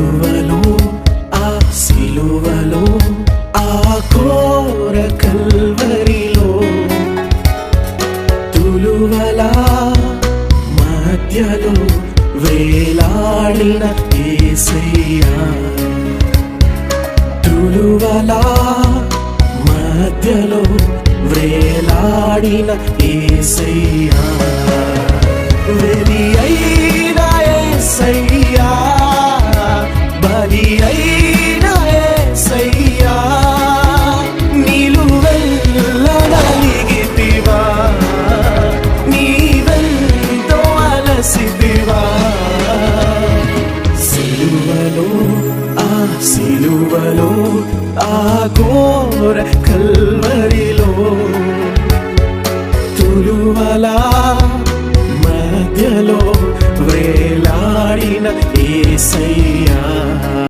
సిలువలో ఆ సిలువలో ఆ కోర కల్వరిలో తులువల మధ్యలో వేలాడిన ఏసయ్యా. మధ్యలో వేలాడిన ఏసయ్యా. బలి అయిన ఏసయ్యా నిలువెల్ల నీవెంతో అలసితివా. సిలువలో ఆ సిలువలో ఆ ఘోర కల్వరిలో తులువలా మధ్యలో వేలాడిన ఏసయ్యా